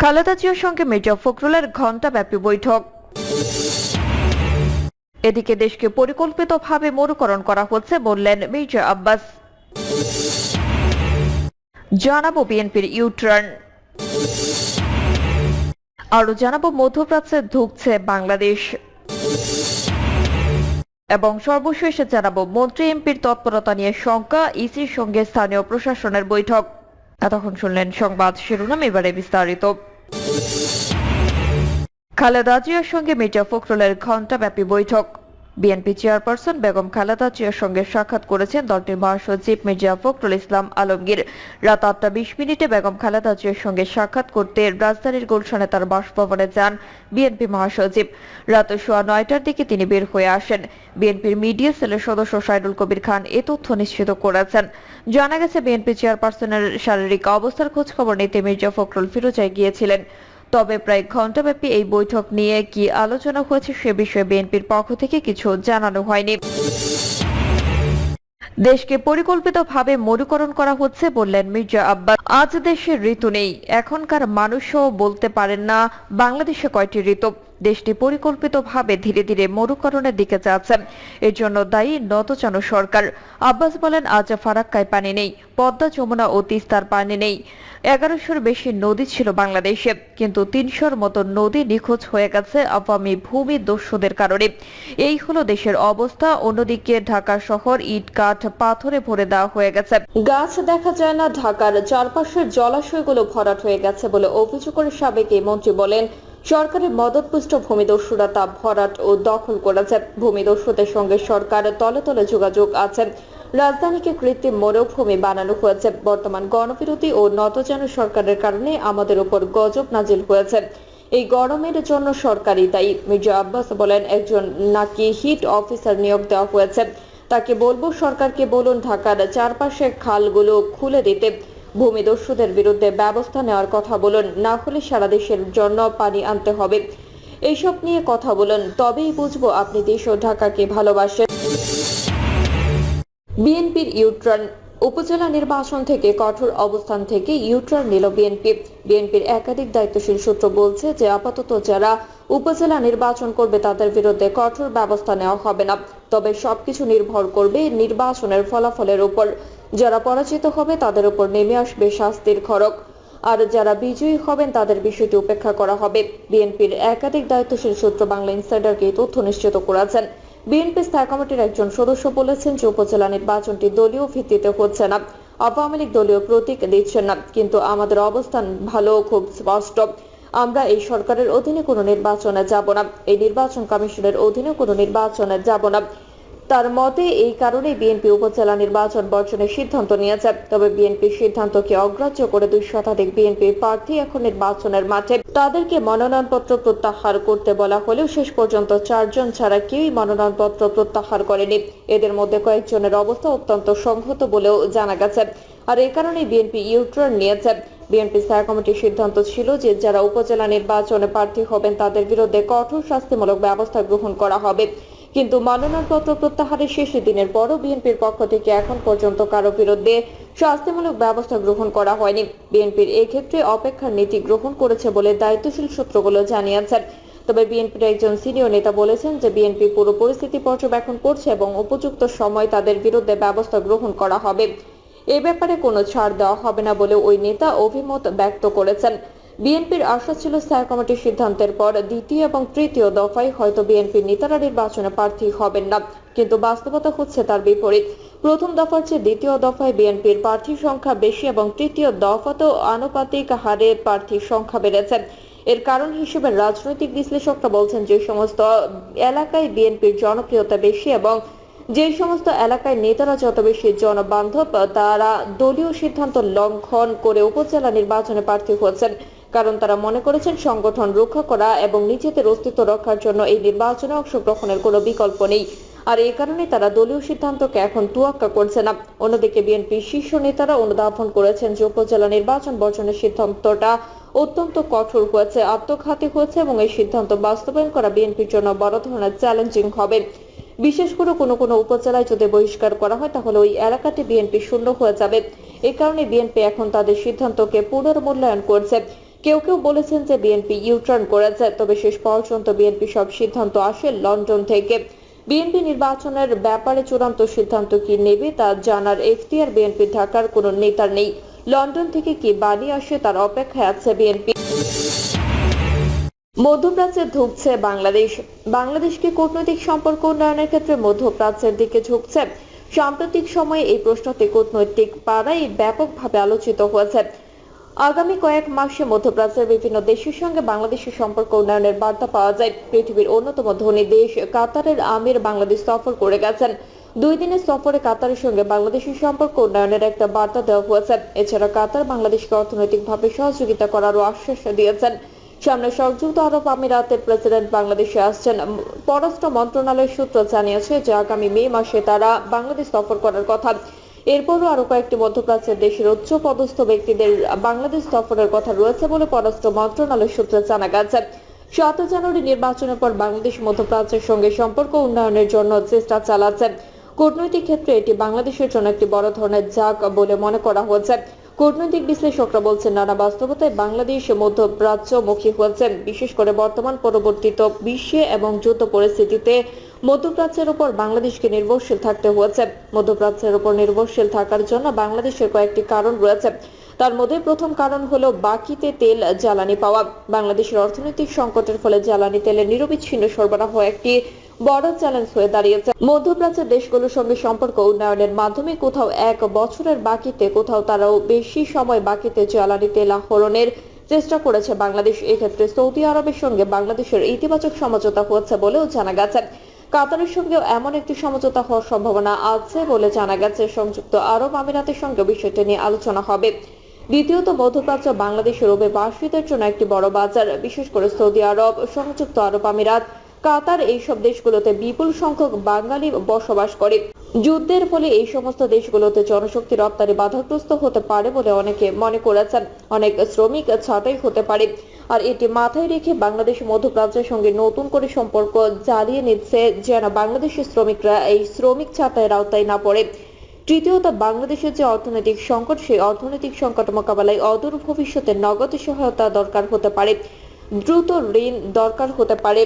খালেদা জিয়ার সঙ্গে মির্জা ফখরুলের ঘণ্টাব্যাপী বৈঠক। এদিকে দেশকে পরিকল্পিতভাবে মরুকরণ করা হচ্ছে বললেন মির্জা আব্বাস। জানাব বিএনপির ইউটার্ন। আরও জানাব, মধ্যপ্রাচ্যে ঢুকছে বাংলাদেশ। এবং সর্বশেষে জানাব, মন্ত্রী এমপির তৎপরতা নিয়ে শঙ্কা, ইসির সঙ্গে স্থানীয় প্রশাসনের বৈঠক। এতক্ষণ শুনলেন সংবাদ শিরোনাম এবারে বিস্তারিত। খালেদা জিয়ার সঙ্গে মির্জা ফখরুলের ঘণ্টাব্যাপী বৈঠক। বিএনপি চেয়ারপারসন বেগম খালেদা জিয়ার সঙ্গে সাক্ষাৎ করেছেন দলটির মহাসচিব মির্জা ফখরুল ইসলাম আলমগীর। রাত আটটা বিশ মিনিটে বেগম খালেদা জিয়ার সঙ্গে সাক্ষাৎ করতে রাজধানীর গুলশানে তার বাসভবনে যান বিএনপি মহাসচিব। রাত সোয়া নয়টার দিকে তিনি বের হয়ে আসেন। বিএনপির মিডিয়া সেলের সদস্য সাইদুল কবির খান এ তথ্য নিশ্চিত করেছেন। জানা গেছে, বিএনপি চেয়ারপারসনের শারীরিক অবস্থার খোঁজখবর নিতে মির্জা ফখরুল ফিরোজায় গিয়েছিলেন। তবে প্রায় ঘণ্টাব্যাপী এই বৈঠক নিয়ে কি আলোচনা হয়েছে সে বিষয়ে বিএনপির পক্ষ থেকে কিছু জানানো হয়নি। দেশকে পরিকল্পিতভাবে মরুকরণ করা হচ্ছে বললেন মির্জা আব্বাস। আজ দেশের ঋতু নেই। এখনকার মানুষও বলতে পারেন না, বাংলাদেশে কয়টি ঋতু? দেশটি পরিকল্পিতভাবে ধীরে ধীরে মরুকরণের দিকে যাচ্ছে। এর জন্য দায়ী নতচানো সরকার। আব্বাস বলেন, আজ ফারাক্কায় পানি নেই, পদ্মা, যমুনা ও তিস্তার পানি নেই। এগারোশোর বেশি নদী ছিল বাংলাদেশে, কিন্তু তিনশোর মতো নদী নিখোঁজ হয়ে গেছে আওয়ামী ভূমি দস্যুদের কারণে। এই হলো দেশের অবস্থা। অন্যদিকে ঢাকা শহর ইট কাঠ পাথরে ভরে দেওয়া হয়ে গেছে। গাছ দেখা যায় না, ঢাকার চারপাশের জলাশয়গুলো ভরাট হয়ে গেছে বলে অভিযোগ করে সাবেক মন্ত্রী বলেন। সরকারের মদতপুষ্ট ভূমিদস্যুরা তা ভরাট ও দখল করেছে ভূমিদস্যুদের সঙ্গে সরকার তলে তলে যোগাযোগ আছে রাজধানীকে কৃত্রিম মরুভূমি বানানো হয়েছে। বর্তমান গণবিরোধী ও নতজান সরকারের কারণে আমাদের উপর গজব নাজিল হয়েছে। এই গরমের জন্য সরকারি দায়ী মির্জা আব্বাস বলেন, একজন নাকি হিট অফিসার নিয়োগ দেওয়া হয়েছে। তাকে বলব সরকারকে বলুন, ঢাকার চারপাশে খালগুলো খুলে দিতে। ভূমিদস্যুদের বিরুদ্ধে ব্যবস্থা নেওয়ার কথা বলুন। না হলে সারা দেশের জন্য পানি আনতে হবে। এইসব নিয়ে কথা বলুন। তবেই বুঝব আপনি দেশ ও ঢাকাকে ভালোবাসেন। বিএনপির ইউট্রান উপজেলা নির্বাচন থেকে কঠোর অবস্থান থেকে ইউট্রান নিল বিএনপি। বিএনপির একাধিক দায়িত্বশীল সূত্র বলছে যে আপাতত যারা উপজেলা নির্বাচন করবে তাদের বিরুদ্ধে কঠোর ব্যবস্থা নেওয়া হবে না। তবে সবকিছু নির্ভর করবে নির্বাচনের ফলাফলের উপর। যারা পরাজিত হবে, তাদের উপর নেমে আসবে শাস্তির খড়ক আর যারা বিজয়ী হবেন, তাদের বিষয়টি উপেক্ষা করা হবে। বিএনপির একাধিক দায়িত্বশীল সূত্র বাংলা ইনসাইডারকে তথ্য নিশ্চিত করেছেন। বিএনপি স্থায়ী কমিটির একজন সদস্য বলেছেন যে, উপজেলা নির্বাচনটি দলীয় ভিত্তিতে হচ্ছে না। আওয়ামী লীগ দলীয় প্রতীক দিচ্ছেন না, কিন্তু আমাদের অবস্থান ভালো খুব স্পষ্ট। আমরা এই সরকারের অধীনে কোনো নির্বাচনে যাব না, এই নির্বাচন কমিশনের অধীনে কোনো নির্বাচনে যাব না। তার মতে, এই কারণে বিএনপি উপজেলা নির্বাচন বর্জনের সিদ্ধান্ত নিয়েছে। তবে বিএনপির সিদ্ধান্তকে অগ্রাহ্য করে দুই শতাধিক বিএনপি প্রার্থী এখন নির্বাচনের মাঠে। তাদেরকে মনোনয়নপত্র প্রত্যাহার করতে বলা হলেও শেষ পর্যন্ত চারজন ছাড়া কেউই মনোনয়নপত্র প্রত্যাহার করেনি। এদের মধ্যে কয়েকজনের অবস্থা অত্যন্ত সংহত বলেও জানা গেছে। আর এই কারণে বিএনপি ইউটার্ন নিয়েছে। বিএনপি স্থায়ী কমিটির সিদ্ধান্ত ছিল যে, যারা উপজেলা নির্বাচনে প্রার্থী হবেন, তাদের বিরুদ্ধে কঠোর শাস্তিমূলক ব্যবস্থা গ্রহণ করা হবে। কিন্তু মনোনয়নপত্র প্রত্যাহারের শেষ দিনের পরও বিএনপির পক্ষ থেকে এখন পর্যন্ত কারও বিরুদ্ধে শাস্তিমূলক ব্যবস্থা গ্রহণ করা হয়নি। বিএনপির এক্ষেত্রে অপেক্ষার নীতি গ্রহণ করেছে বলে দায়িত্বশীল সূত্রগুলো জানিয়েছেন। তবে বিএনপির একজন সিনিয়র নেতা বলেছেন যে বিএনপি পুরো পরিস্থিতি পর্যবেক্ষণ করছে এবং উপযুক্ত সময় তাদের বিরুদ্ধে ব্যবস্থা গ্রহণ করা হবে। এ ব্যাপারে কোনো ছাড় দেওয়া হবে না বলে ওই নেতা অভিমত ব্যক্ত করেছেন। বিএনপির আশা ছিল স্থায়ী কমিটির সিদ্ধান্তের পর দ্বিতীয় এবং তৃতীয় দফায় হয়তো বিএনপির নেতারা নির্বাচনে প্রার্থী হবেন না, কিন্তু বাস্তবতা হচ্ছে তার বিপরীত। প্রথম দফার চেয়ে দ্বিতীয় দফায় বিএনপির প্রার্থীর সংখ্যা বেশি এবং তৃতীয় দফাতেও আনুপাতিক হারে প্রার্থীর সংখ্যা বেড়েছে। এর কারণ হিসেবে রাজনৈতিক বিশ্লেষকরা বলছেন যে সমস্ত এলাকায় বিএনপির জনপ্রিয়তা বেশি এবং যে সমস্ত এলাকায় নেতারা যত বেশি জনবান্ধব, তারা দলীয় সিদ্ধান্ত লঙ্ঘন করে উপজেলা নির্বাচনে প্রার্থী হচ্ছেন। কারণ তারা মনে করেছেন সংগঠন রক্ষা করা এবং নিজেদের অস্তিত্ব রক্ষার জন্য এই নির্বাচনে অংশগ্রহণের কোনো বিকল্প নেই। আর এই কারণে তারা দলীয় সিদ্ধান্তকে এখন তুয়াক্কা করছে না। অন্যদিকে বিএনপির শীর্ষ নেতারা অনুধাবন করেছেন যে উপজেলা নির্বাচন বর্জনের সিদ্ধান্তটা অত্যন্ত কঠোর হয়েছে, আত্মঘাতী হয়েছে এবং এই সিদ্ধান্ত বাস্তবায়ন করা বিএনপির জন্য বড় ধরনের চ্যালেঞ্জিং হবে। বিশেষ করে কোনো কোনো উপজেলায় যদি বহিষ্কার করা হয়, তাহলে ওই এলাকাটি বিএনপি শূন্য হয়ে যাবে। এ কারণে বিএনপি এখন তাদের সিদ্ধান্তকে পুনর্মূল্যায়ন করছে। কেউ কেউ বলেছেন যে বিএনপি ইউটার্ন করেছে, তবে শেষ পর্যন্ত বিএনপি সব সিদ্ধান্ত আসে লন্ডন থেকে। বিএনপি নির্বাচনের ব্যাপারে চূড়ান্ত সিদ্ধান্ত কি নেবে তা জানার এখতিয়ার বিএনপি ঢাকার কোনো নেতার নেই। লন্ডন থেকে কি বাণী আসে তার অপেক্ষায় আছে বিএনপি মধ্যপ্রাচ্যে ঢুকছে বাংলাদেশ। বাংলাদেশকে কূটনৈতিক সম্পর্ক উন্নয়নের ক্ষেত্রে মধ্যপ্রাচ্যের দিকে ঝুঁকছে। সাম্প্রতিক সময়ে এই প্রশ্নটি কূটনৈতিক পাড়ায় ব্যাপকভাবে আলোচিত হয়েছে। আগামী কয়েক মাসে মধ্যপ্রাচ্যের বিভিন্ন দেশের সঙ্গে বাংলাদেশের সম্পর্ক উন্নয়নের বার্তা পাওয়া যায়। পৃথিবীর অন্যতম ধনী দেশ কাতারের আমির বাংলাদেশ সফর করে গেছেন। দুই দিনের সফরে কাতারের সঙ্গে বাংলাদেশের সম্পর্ক উন্নয়নের একটা বার্তা দেওয়া হয়েছে। এছাড়া কাতার বাংলাদেশকে অর্থনৈতিকভাবে সহযোগিতা করারও আশ্বাস দিয়েছেন। সামনে সংযুক্ত আরব আমিরাতের প্রেসিডেন্ট বাংলাদেশে আসছেন। পররাষ্ট্র মন্ত্রণালয়ের সূত্র জানিয়েছে যে আগামী মে মাসে তারা বাংলাদেশ সফর করার কথা। এরপরও আরও কয়েকটি মধ্যপ্রাচ্যের দেশের উচ্চ পদস্থ ব্যক্তিদের বাংলাদেশ সফরের কথা রয়েছে বলে পররাষ্ট্র মন্ত্রণালয় সূত্রে জানা গেছে। সাত জানুয়ারি নির্বাচনের পর বাংলাদেশ মধ্যপ্রাচ্যের সঙ্গে সম্পর্ক উন্নয়নের জন্য চেষ্টা চালাচ্ছে। কূটনৈতিক ক্ষেত্রে এটি বাংলাদেশের জন্য একটি বড় ধরনের জাগ বলে মনে করা হচ্ছে। কূটনৈতিক বিশ্লেষকরা বলছেন, নানা বাস্তবতায় বাংলাদেশ মধ্যপ্রাচ্যমুখী হয়েছে বিশেষ করে বর্তমান পরবর্তীত বিশ্বে এবং যুদ্ধ পরিস্থিতিতে মধ্যপ্রাচ্যের উপর বাংলাদেশকে নির্ভরশীল থাকতে হয়েছে। মধ্যপ্রাচ্যের উপর নির্ভরশীল থাকার জন্য বাংলাদেশের কয়েকটি কারণ রয়েছে। তার মধ্যে প্রথম কারণ হলো বাকিতে তেল, জ্বালানি পাওয়া। বাংলাদেশের অর্থনৈতিক সংকটের ফলে জ্বালানি তেলের নিরবিচ্ছিন্ন সরবরাহ একটি বড় চ্যালেঞ্জ হয়ে দাঁড়িয়েছে। মধ্যপ্রাচ্যের দেশগুলোর সঙ্গে সম্পর্ক উন্নয়নের মাধ্যমে কোথাও এক বছরের বাকিতে কোথাও তারাও বেশি সময় বাকিতে জ্বালানি তেল আহরণের চেষ্টা করেছে বাংলাদেশ। এক্ষেত্রে সৌদি আরবের সঙ্গে বাংলাদেশের ইতিবাচক সমঝোতা হচ্ছে বলেও জানা গেছে। কাতারের সঙ্গেও এমন একটি সমঝোতা হওয়ার সম্ভাবনা আছে বলে জানা গেছে। সংযুক্ত আরব আমিরাতের সঙ্গে বিষয়টি নিয়ে আলোচনা হবে। দ্বিতীয়ত, মধ্যপ্রাচ্য বাংলাদেশের অভিবাসীদের জন্য একটি বড় বাজার, বিশেষ করে সৌদি আরব, সংযুক্ত আরব আমিরাত। কাতার এইসব দেশগুলোতে বিপুল সংখ্যক বাঙালি বসবাস করে। যুদ্ধের ফলে এই সমস্ত দেশগুলোতে জনশক্তি রপ্তানি বাধাগ্রস্ত হতে পারে বলে অনেকে মনে করেছেন। অনেক শ্রমিক ছাঁটাই হতে পারে। আর এটি মাথায় রেখে বাংলাদেশ মধ্যপ্রাচ্যের সঙ্গে নতুন করে সম্পর্ক জ্বালিয়ে নিচ্ছে যেন বাংলাদেশের শ্রমিকরা এই শ্রমিক ছাঁটাইয়ের আওতায় না পড়ে। তৃতীয়ত, বাংলাদেশের যে অর্থনৈতিক সংকট, সেই অর্থনৈতিক সংকট মোকাবেলায় অদূর ভবিষ্যতে নগদ সহায়তা দরকার হতে পারে। দ্রুত ঋণ দরকার হতে পারে।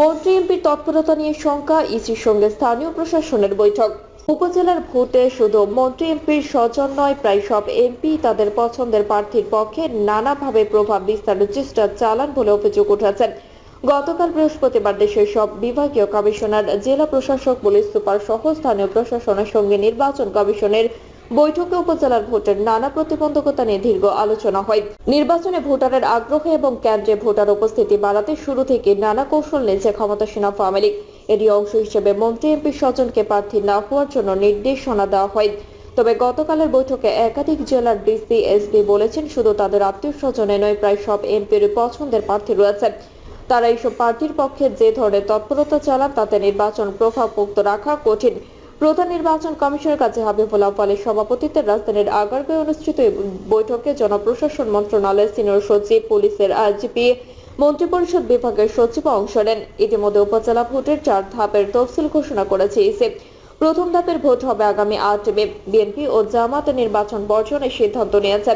মন্ত্রী এমপির তৎপরতা নিয়ে শঙ্কা, ইসির সঙ্গে স্থানীয় প্রশাসনের বৈঠক। উপজেলার ভোটে শুধু মন্ত্রী এমপির সৌজন্য নয়, প্রায় সব এমপি তাদের পছন্দের প্রার্থীর পক্ষে নানাভাবে প্রভাব বিস্তারের চেষ্টা চালান বলে অভিযোগ উঠেছেন। গতকাল বৃহস্পতিবার দেশের সব বিভাগীয় কমিশনার, জেলা প্রশাসক, পুলিশ সুপার সহ স্থানীয় প্রশাসনের সঙ্গে নির্বাচন কমিশনের বৈঠকে উপজেলার ভোটের নানা প্রতিবন্ধকতা নিয়ে দীর্ঘ আলোচনা হয়। নির্বাচনে ভোটারের আগ্রহ এবং কেন্দ্রে ভোটার উপস্থিতি বাড়াতে শুরু থেকে নানা কৌশল নিয়েছে ক্ষমতাসীন আওয়ামী লীগ। এরই অংশ হিসেবে মন্ত্রী এমপি স্বজনকে প্রার্থী না হওয়ার জন্য নির্দেশনা দেওয়া হয়। তবে গতকালের বৈঠকে একাধিক জেলার ডিসি, এসপি বলেছেন, শুধু তাদের আত্মীয় স্বজনে নয়, প্রায় সব এমপির পছন্দের প্রার্থী রয়েছে। তারা এইসব প্রার্থীর পক্ষে যে ধরনের তৎপরতা চালান, তাতে নির্বাচন প্রভাবমুক্ত রাখা কঠিন। প্রধান নির্বাচন কমিশনের কাছে হাবিবুল আওয়ালের সভাপতিত্বে রাজধানীর আগারগাঁয়ে অনুষ্ঠিত বৈঠকে জনপ্রশাসন মন্ত্রণালয়ের সিনিয়র সচিব, পুলিশের আইজিপি মন্ত্রিপরিষদ বিভাগের সচিব অংশ নেন। ইতিমধ্যে উপজেলা ভোটের চার ধাপের তফসিল ঘোষণা করেছে ইসে। প্রথম ধাপের ভোট হবে আগামী আট মে। বিএনপি ও জামাত নির্বাচন বর্জনের সিদ্ধান্ত নিয়েছে।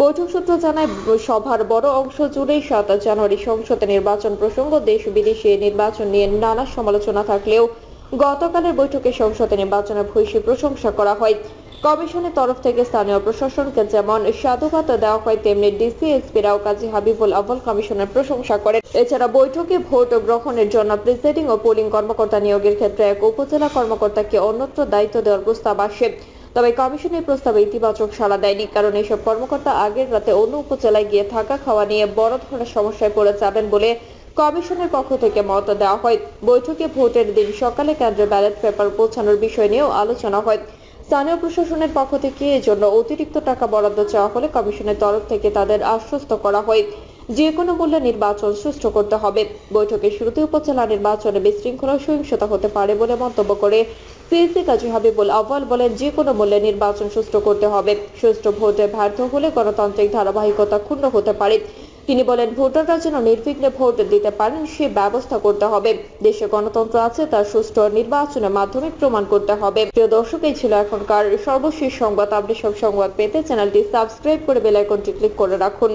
বৈঠক সূত্র জানায়, সভার বড় অংশ জুড়েই সাত জানুয়ারি সংসদে নির্বাচন প্রসঙ্গ দেশ বিদেশে নির্বাচন নিয়ে নানা সমালোচনা থাকলেও গতকালের বৈঠকে সংসদে নির্বাচনের ভূয়সী প্রশংসা করা হয়। কমিশনের তরফ থেকে স্থানীয় প্রশাসনকে যেমন সাধুবাদ দেওয়া হয়, তেমনি ডিসিএসপিরাও কাজী হাবিবুল আউ্বাল কমিশনের প্রশংসা করেন। এছাড়া বৈঠকে ভোট গ্রহণের জন্য প্রিসাইডিং ও পোলিং কর্মকর্তা নিয়োগের ক্ষেত্রে এক উপজেলা কর্মকর্তাকে অন্যত্র দায়িত্ব দেওয়ার প্রস্তাব আসে। তবে কমিশনের প্রস্তাবে ইতিবাচক সাড়া দেয়নি, কারণ এসব কর্মকর্তা আগের রাতে অন্য উপজেলায় গিয়ে থাকা খাওয়া নিয়ে বড় ধরনের সমস্যায় পড়ে যাবেন বলে কমিশনের পক্ষ থেকে মত দেওয়া হয়। বৈঠকে ভোটের দিন সকালে কেন্দ্রে ব্যালট পেপার পৌঁছানোর বিষয় নিয়েও আলোচনা হয়। স্থানীয় প্রশাসনের পক্ষ থেকে এজন্য অতিরিক্ত টাকা বরাদ্দ চাওয়া হলে কমিশনের তরফ থেকে তাদের আশ্বস্ত করা হয়। যে কোনো মূল্যে নির্বাচন সুষ্ঠু করতে হবে। বৈঠকে শুরুতে উপজেলা নির্বাচনে বিশৃঙ্খলা সহিংসতা হতে পারে বলে মন্তব্য করে সিএসি কাজী হাবিবুল আউয়াল বলেন যে কোনো মূল্যে নির্বাচন সুষ্ঠু করতে হবে। সুষ্ঠু ভোটে ব্যর্থ হলে গণতান্ত্রিক ধারাবাহিকতা ক্ষুণ্ণ হতে পারে। তিনি বলেন, ভোটাররা যেন নির্বিঘ্নে ভোট দিতে পারেন, সে ব্যবস্থা করতে হবে। দেশে গণতন্ত্র আছে তার সুষ্ঠু নির্বাচনের মাধ্যমে প্রমাণ করতে হবে। প্রিয় দর্শক, এই ছিল এখনকার সর্বশেষ সংবাদ। আপনি সব সংবাদ পেতে চ্যানেলটি সাবস্ক্রাইব করে বেলাইকনটি ক্লিক করে রাখুন।